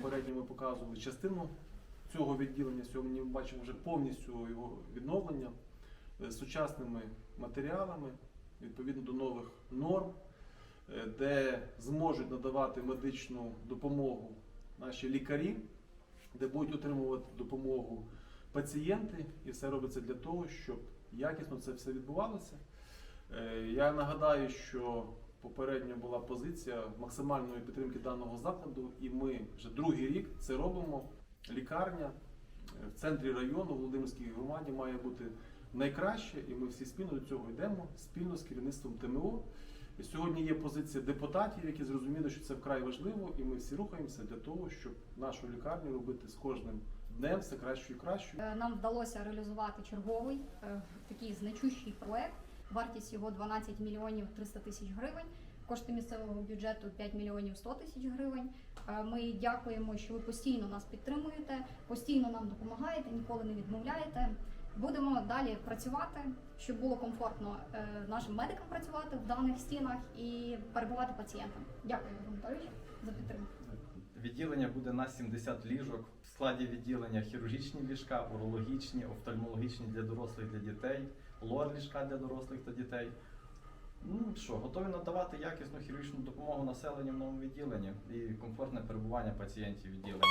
попередньо ми показували частину цього відділення. Сьогодні ми бачимо вже повністю його відновлення е, з сучасними матеріалами, відповідно до нових норм, е, де зможуть надавати медичну допомогу наші лікарі, де будуть отримувати допомогу пацієнти, і все робиться для того, щоб якісно це все відбувалося. Е, Я нагадаю, що попередньо була позиція максимальної підтримки даного закладу, і ми вже другий рік це робимо. Лікарня е, в центрі району Володимирській громаді має бути найкраще, і ми всі спільно до цього йдемо спільно з керівництвом ТМО. Сьогодні є позиція депутатів, які зрозуміли, що це вкрай важливо, і ми всі рухаємося для того, щоб нашу лікарню робити з кожним днем все кращою і кращою. Е, Нам вдалося реалізувати черговий е, такий значущий проект. Вартість його 12 мільйонів 300 тисяч гривень. Кошти місцевого бюджету 5 мільйонів 100 тисяч гривень. Е, Ми дякуємо, що ви постійно нас підтримуєте, постійно нам допомагаєте, ніколи не відмовляєте. Будемо далі працювати, щоб було комфортно е, нашим медикам працювати в даних стінах і перебувати пацієнтам. Дякую, Ігор Анатолійович, за підтримку. Відділення буде на 70 ліжок. В складі відділення хірургічні ліжка, урологічні, офтальмологічні для дорослих для дітей, лор ліжка для дорослих та дітей. Ну що, готові надавати якісну хірургічну допомогу населенню в новому відділенні і комфортне перебування пацієнтів відділення.